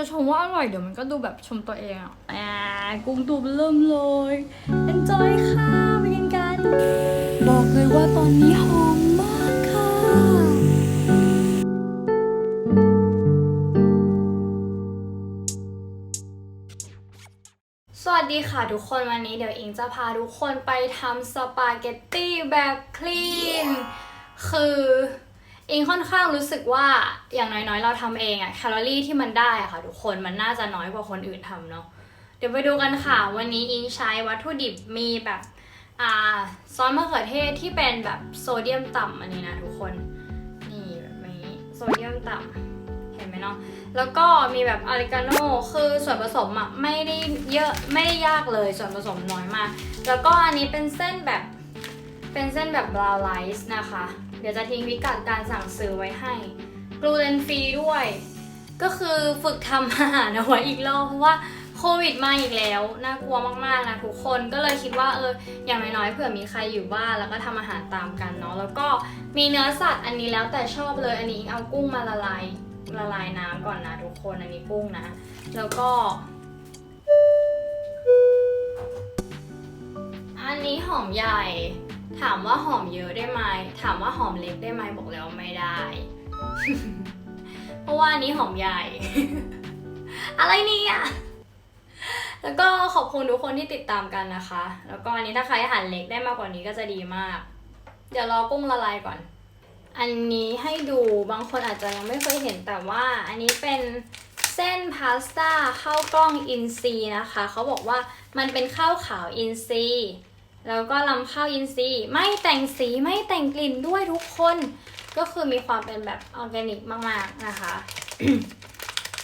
จะชมว่าอร่อยเดี๋ยวมันก็ดูแบบชมตัวเองอะอ่ากุ้งตัวเริ่มเลย enjoy ค่ะไปกินกัน บอกเลยว่าตอนนี้หอมมากค่ะ สวัสดีค่ะทุกคนวันนี้เดี๋ยวอิงจะพาทุกคนไปทำสปาเกตตี้แบบคลีน คือ อิงค่อนข้างรู้สึกว่าอย่างน้อยๆ เราทำเองอะแคลอรี่ที่มันได้อะค่ะ ทุกคนมันน่าจะน้อยกว่าคนอื่นทำเนาะเดี๋ยวไปดูกันค่ะ วันนี้อิงใช้วัตถุดิบมีแบบอ่าซอสมะเขือเทศที่เป็นแบบโซเดียมต่ำอันนี้นะทุกคนนี่แบบนี้โซเดียมต่ำเห็นไหมเนาะแล้วก็มีแบบอาริกาโน่คือส่วนผสมอะไม่ได้เยอะไม่ได้ยากเลยส่วนผสมน้อยมาก แล้วก็อันนี้เป็นเส้นแบบเป็นเส้นแบบบราวน์ไรซ์นะคะ เดี๋ยวจะทิ้งพิกัดการสั่งซื้อไว้ให้กลูเตนฟรีด้วย ก็คือฝึกทำอาหารเอาไว้อีกรอบเพราะว่าโควิดมาอีกแล้วน่ากลัวมากๆนะทุกคนก็เลยคิดว่าเอออย่างน้อยๆเผื่อมีใครอยู่บ้านแล้วก็ทำอาหารตามกันเนาะแล้วก็มีเนื้อสัตว์อันนี้แล้วแต่ชอบเลยอันนี้เอากุ้งมาละลายละลายน้ำก่อนนะทุกคนอันนี้กุ้งนะ แล้วก็ อันนี้หอมใหญ่ ถามว่าหอมเยอะได้ไหม ถามว่าหอมเล็กได้ไหมบอกแล้วไม่ได้ เพราะว่านี้หอมใหญ่ อะไรเนี่ย แล้วก็ขอบคุณทุกคนที่ติดตามกันนะคะ แล้วก็อันนี้ถ้าใครหั่นเล็กได้มากกว่านี้ก็จะดีมาก เดี๋ยวรอกุ้งละลายก่อน อันนี้ให้ดูบางคนอาจจะยังไม่เคยเห็นแต่ว่าอันนี้เป็นเส้นพาสต้าข้าวกล้องอินซีนะคะ เขาบอกว่ามันเป็นข้าวขาวอินซี แล้วก็ลำข้าวอินซีย์ไม่แต่งสีไม่แต่งกลิ่นด้วยทุกคน ก็คือมีความเป็นแบบออร์แกนิกมากๆนะคะ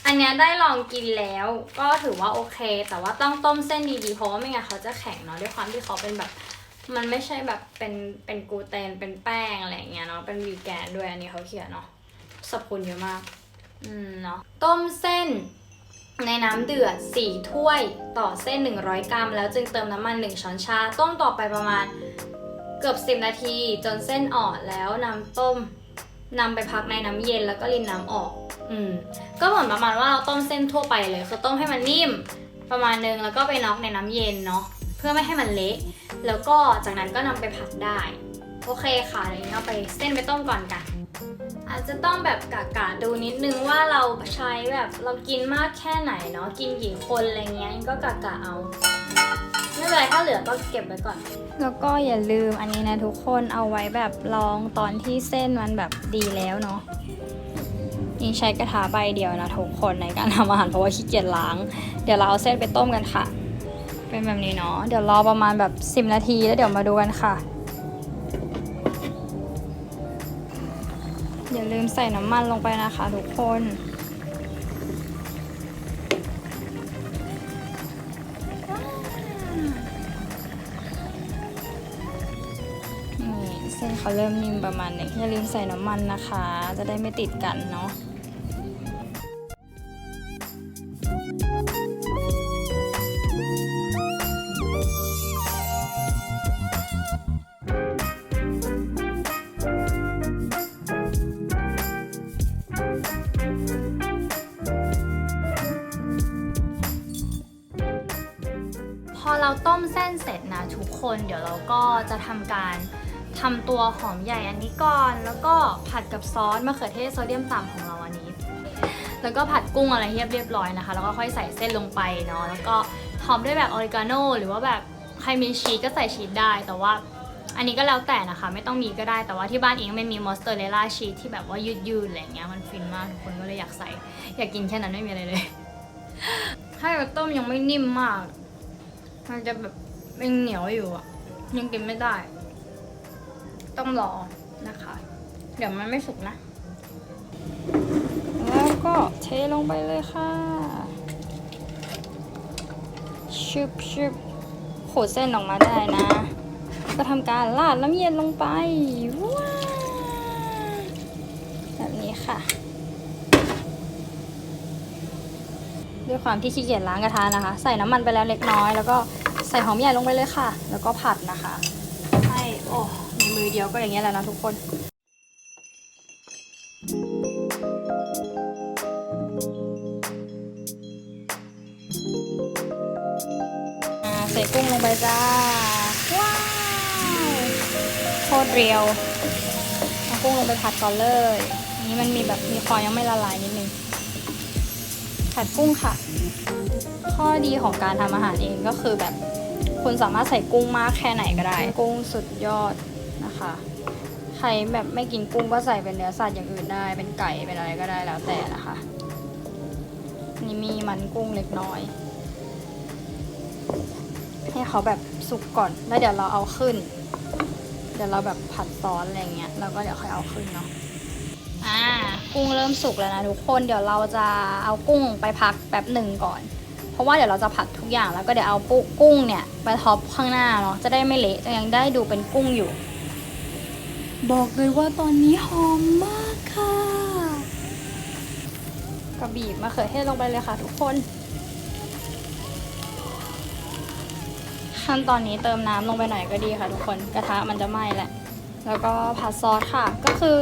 อันนี้ได้ลองกินแล้วก็ถือว่าโอเค แต่ว่าต้องต้มเส้นดีๆเพราะว่าไม่งั้นเขาจะแข็งเนาะด้วยความที่เขาเป็นแบบมันไม่ใช่แบบเป็นเป็นกลูเตนเป็นแป้งอะไรเงี้ยเนาะเป็นวีแกนด้วยอันนี้เขาเขียนเนาะสรรพคุณเยอะมาก อืมเนาะต้มเส้น ในน้ำเดือด 4 ถ้วยต่อเส้น 100 กรัม แล้วจึงเติมน้ำมัน 1 ช้อนชา ต้มต่อไปประมาณเกือบ 10 นาที จนเส้นอ่อนแล้วนำต้มนำไปพักในน้ำเย็นแล้วก็รินน้ำออก อืม ก็เหมือนประมาณว่าเราต้มเส้นทั่วไปเลย คือต้มให้มันนิ่มประมาณนึงแล้วก็ไปน็อกในน้ำเย็นเนาะเพื่อไม่ให้มันเละแล้วก็จากนั้นก็นำไปผัดได้ โอเคค่ะเดี๋ยวเอาไปเส้นไปต้มก่อนกัน อาจจะต้องแบบกะกะดูนิดนึงว่าเราใช้แบบเรากินมากแค่ไหนเนาะกินกี่คนอะไรเงี้ยก็กะกะเอา ไม่เป็นไรถ้าเหลือก็เก็บไว้ก่อน แล้วก็อย่าลืมอันนี้นะทุกคนเอาไว้แบบลองตอนที่เส้นมันแบบดีแล้วเนาะนี่ใช้กระทะใบเดียวนะทุกคนในการทำอาหารเพราะว่าขี้เกียจล้าง เดี๋ยวเราเอาเส้นไปต้มกันค่ะ เป็นแบบนี้เนาะเดี๋ยวรอประมาณแบบ 10 นาทีแล้วเดี๋ยวมาดูกันค่ะ อย่าลืมใส่น้ำมันลงไปนะคะทุกคน นี่เส้นเขาเริ่มนิ่มประมาณนึงอย่าลืมใส่น้ำมันนะคะ จะได้ไม่ติดกันเนาะ เราต้มเส้นเสร็จนะทุกคนเดี๋ยวเราก็จะทำการทำตัวหอมใหญ่อันนี้ก่อน แล้วก็ผัดกับซอสมะเขือเทศโซเดียมต่ำของเราอันนี้ แล้วก็ผัดกุ้งอะไรเรียบเรียบร้อยนะคะ แล้วก็ค่อยใส่เส้นลงไปเนาะแล้วก็หอมด้วยแบบออริกาโนหรือว่าแบบใครมีชีสก็ใส่ชีสได้แต่ว่าอันนี้ก็แล้วแต่นะคะ ไม่ต้องมีก็ได้แต่ว่าที่บ้านเองไม่มีมอสเตอร์เรลล่าชีสที่แบบว่ายืดๆอะไรเงี้ยมันฟินมากทุกคนก็เลยอยากใส่ อยากกินแค่นั้นไม่มีอะไรเลย ให้แบบต้มยังไม่นิ่มมาก มันจะแบบยังเหนียวอยู่อะ ยังกินไม่ได้ ต้องรอนะคะ เดี๋ยวมันไม่สุกนะ แล้วก็เทลงไปเลยค่ะชุบชุบขูดเส้นออกมาได้นะ ก็ทำการราดน้ำเย็นลงไปว้าแบบนี้ค่ะ ด้วยความที่ขี้เกียจล้างกระทะนะคะ ใส่น้ำมันไปแล้วเล็กน้อย แล้วก็ใส่หอมใหญ่ลงไปเลยค่ะ แล้วก็ผัดนะคะ ให้โอ้มีมือเดียวก็อย่างเงี้ยแหละนะทุกคนใส่กุ้งลงไปจ้า ว้าวโคตรเรียวเอากุ้งลงไปผัดก่อนเลย นี่มันมีแบบมีคอยังไม่ละลาย ผัดกุ้งค่ะ ข้อดีของการทำอาหารเองก็คือแบบคุณสามารถใส่กุ้งมากแค่ไหนก็ได้ กุ้งสุดยอดนะคะ ใครแบบไม่กินกุ้งก็ใส่เป็นเนื้อสัตว์อย่างอื่นได้ เป็นไก่เป็นอะไรก็ได้แล้วแต่นะคะ นี่มีมันกุ้งเล็กน้อย ให้เขาแบบสุกก่อน แล้วเดี๋ยวเราเอาขึ้น เดี๋ยวเราแบบผัดซอสอะไรเงี้ย แล้วก็เดี๋ยวค่อยเอาขึ้นเนาะ อ่ากุ้งเริ่มสุกแล้วนะทุกคนเดี๋ยวเราจะเอากุ้งไปพักแป๊บหนึ่งก่อน เพราะว่าเดี๋ยวเราจะผัดทุกอย่างแล้วก็เดี๋ยวเอาปุ๊กุ้งเนี่ยไปท็อปข้างหน้าเนาะจะได้ไม่เละจะยังได้ดูเป็นกุ้งอยู่ บอกเลยว่าตอนนี้หอมมากค่ะก็บีบมะเขือเทศลงไปเลยค่ะทุกคนขั้นตอนนี้เติมน้ำลงไปหน่อยก็ดีค่ะทุกคนกระทะมันจะไหม้แหละ แล้วก็ผัดซอสค่ะก็คือ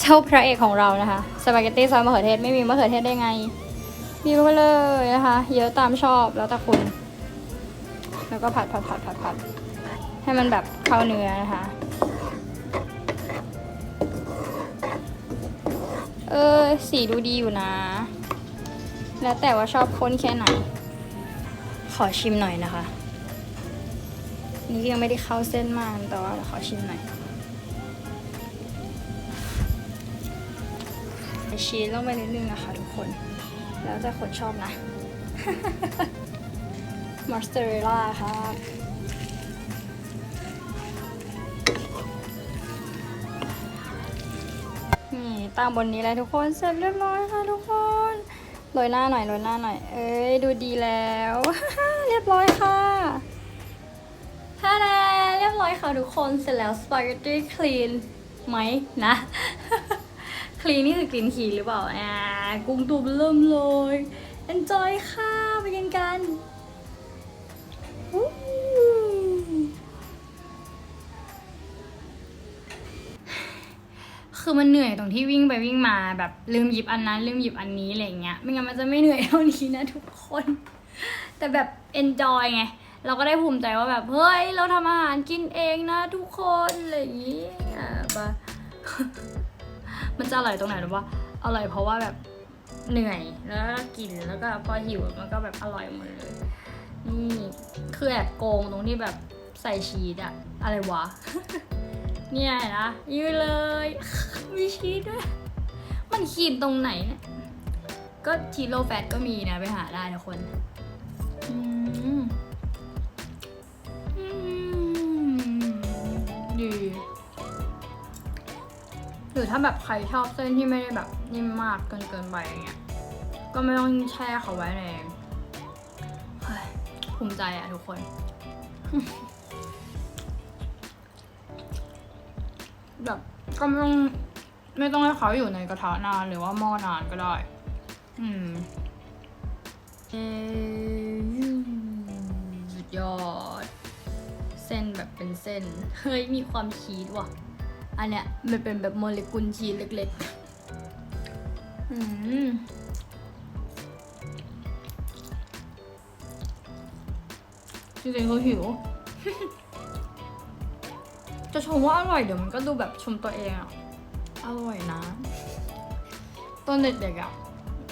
เจ้าพระเอกของเรานะคะสปาเกตตี้ซอสมะเขือเทศไม่มีมะเขือเทศได้ไงบีบไปเลยนะคะ เยอะตามชอบแล้วแต่คุณ แล้วก็ผัดผัดผัดผัดผัดให้มันแบบเข้าเนื้อนะคะ เออสีดูดีอยู่นะ แล้วแต่ว่าชอบข้นแค่ไหน ขอชิมหน่อยนะคะ นี่ยังไม่ได้เข้าเส้นมากแต่ว่าขอชิมหน่อย ชีสลงไปนิดนึงนะคะทุกคน แล้วแต่คนชอบนะมอสซาเรลล่าครับนี่ตั้งบนนี้เลยทุกคนเสร็จเรียบร้อยค่ะทุกคนโรยหน้าหน่อยโรยหน้าหน่อย เอ้ยดูดีแล้ว เรียบร้อยค่ะท่าแดเรียบร้อยค่ะทุกคนเสร็จแล้วสปาเกตตี้คลีนไหมนะ ลีนี่คือกลินขีหรือเปล่าอ่ากุ้งตัวเริ่มเลย enjoy ค่ะไปกันกันคือมันเหนื่อยตรงที่วิ่งไปวิ่งมาแบบลืมหยิบอันนั้น ลืมหยิบอันนี้อะไรอย่างเงี้ยไม่งั้นมันจะไม่เหนื่อยเท่านี้นะทุกคน แต่แบบ enjoy ไง เราก็ได้ภูมิใจว่าแบบ เฮ้ย เราทำอาหารกินเองนะทุกคน อะไรอย่างเงี้อ่าบะ มันจะอร่อยตรงไหนหรือว่าอร่อยเพราะว่าแบบเหนื่อยแล้วก็กินแล้วก็พอหิวมันก็แบบอร่อยหมดเลย นี่คือแอบโกงตรงที่แบบใส่ชีสอะอะไรวะ เนี่ยนะยืดเลย มีชีสด้วย มันขีดตรงไหนเนี่ยก็ชีสโลแฟตก็มีนะ ไปหาได้ทุกคนอืมอืมดี หรือถ้าแบบใครชอบเส้นที่ไม่ได้แบบนิ่มมากเกินเกินไปอย่างเงี้ย ก็ไม่ต้องแช่เขาไว้ในภูมิใจอะทุกคน แบบก็ไม่ต้องไม่ต้องให้เขาอยู่ในกระทะนานหรือว่าหม้อนานก็ได้ อืมเออสุดยอด เส้นแบบเป็นเส้น เฮ้ย มีความชีสว่ะ อันเนี้ยมันเป็นแบบโมเลกุลชีสเล็กๆ อืมจริงๆเขาหิว จะชมว่าอร่อยเดี๋ยวมันก็ดูแบบชมตัวเองอะอร่อยนะ ตอนเด็กๆอะ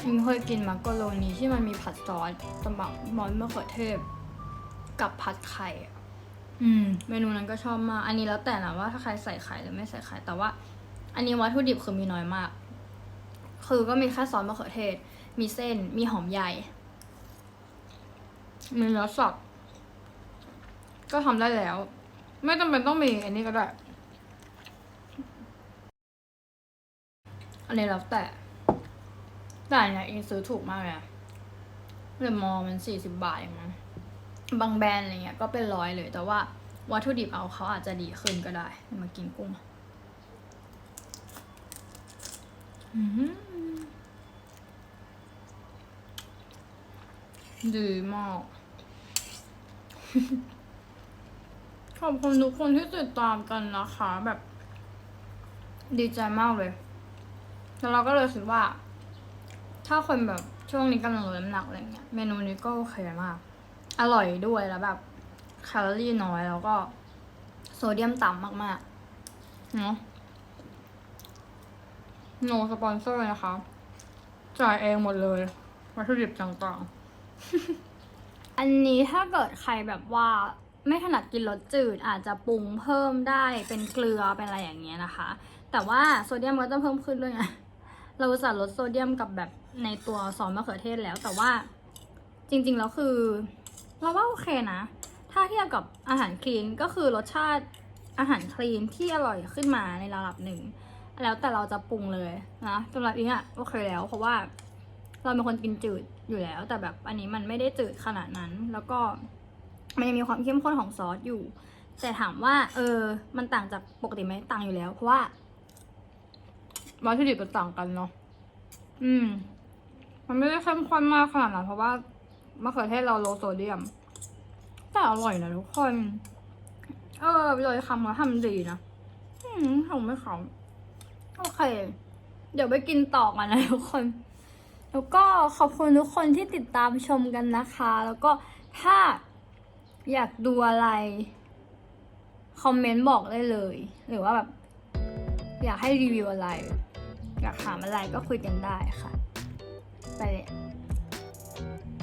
มินเคยกินมักกะโรนีที่มันมีผัดซอสตำบักมอนมะเขือเทศ กับผัดไข่อะ อืม เมนูนั้นก็ชอบมาก อันนี้แล้วแต่นะว่าถ้าใครใส่ไข่หรือไม่ใส่ไข่แต่ว่า อันนี้วัตถุดิบคือมีน้อยมาก คือก็มีแค่ซอสมะเขือเทศ มีเส้น มีหอมใหญ่ มีเนื้อสับก็ทำได้แล้ว ไม่จำเป็นต้องมีอันนี้ก็ได้ อันนี้แล้วแต่ แต่เนี่ยอิงซื้อถูกมากเลยอะเดมอมันสี่สิบบาทอย่างนั้น บางแบรนด์อะไรเงี้ยก็เป็นร้อยเลย แต่ว่าวัตถุดิบเอาเขาอาจจะดีขึ้นก็ได้มากินกุ้งดีมาก ขอบคุณทุกคนที่ติดตามกันนะคะ แบบ ดีใจมากเลย แล้วเราก็เลยคิดว่า ถ้าคนแบบช่วงนี้กำลังลดน้ำหนักอะไรเงี้ย เมนูนี้ก็โอเคมาก อร่อยด้วยแล้วแบบแคลอรี่น้อยแล้วก็โซเดียมต่ำมากๆ เนาะโนสปอนเซอร์นะคะ จ่ายเองหมดเลย วัตถุดิบต่างๆ อันนี้ถ้าเกิดใครแบบว่าไม่ถนัดกินรสจืดอาจจะปรุงเพิ่มได้เป็นเกลือเป็นอะไรอย่างเงี้ยนะคะ แต่ว่าโซเดียมก็จะเพิ่มขึ้นด้วยไงเราอุตส่ลดโซเดียมกับแบบในตัวซอสมะเขือเทศแล้ว แต่ว่าจริงๆแล้วคือ เราว่าโอเคนะ ถ้าเทียบกับอาหารคลีนก็คือรสชาติอาหารคลีนที่อร่อยขึ้นมาในระดับหนึ่ง แล้วแต่เราจะปรุงเลยนะสำหรับอิงอะโอเคแล้ว เพราะว่า เราเป็นคนกินจืดอยู่แล้ว แต่แบบอันนี้มันไม่ได้จืดขนาดนั้น แล้วก็มันยังมีความเข้มข้นของซอสอยู่ แต่ถามว่า เออ มันต่างจากปกติไหมต่างอยู่แล้ว เพราะว่าวัตถุดิบมันต่างกันเนาะอืม มันไม่ได้เข้มข้นมากขนาดนั้นเพราะว่า มะเขือเทศเราโลโซเดียม แต่อร่อยนะทุกคน เออเลยคำเขาทำดีนะอืมทำไม่เขาโอเค เดี๋ยวไปกินต่อกันนะทุกคน แล้วก็ขอบคุณทุกคนที่ติดตามชมกันนะคะ แล้วก็ถ้าอยากดูอะไร คอมเมนต์บอกได้เลย หรือว่าแบบ อยากให้รีวิวอะไร อยากถามอะไรก็คุยกันได้ค่ะ ไปเลย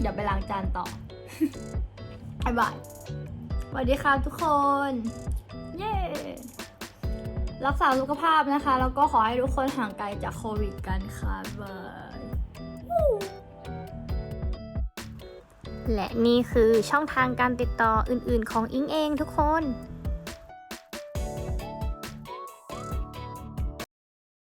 เดี๋ยวไปล้างจานต่อบ๊ายบายสวัสดีค่ะทุกคน เย้รักษาสุขภาพนะคะ แล้วก็ขอให้ทุกคนห่างไกลจากโควิดกันค่ะบายและนี่คือช่องทางการติดต่ออื่นๆของอิงเองทุกคน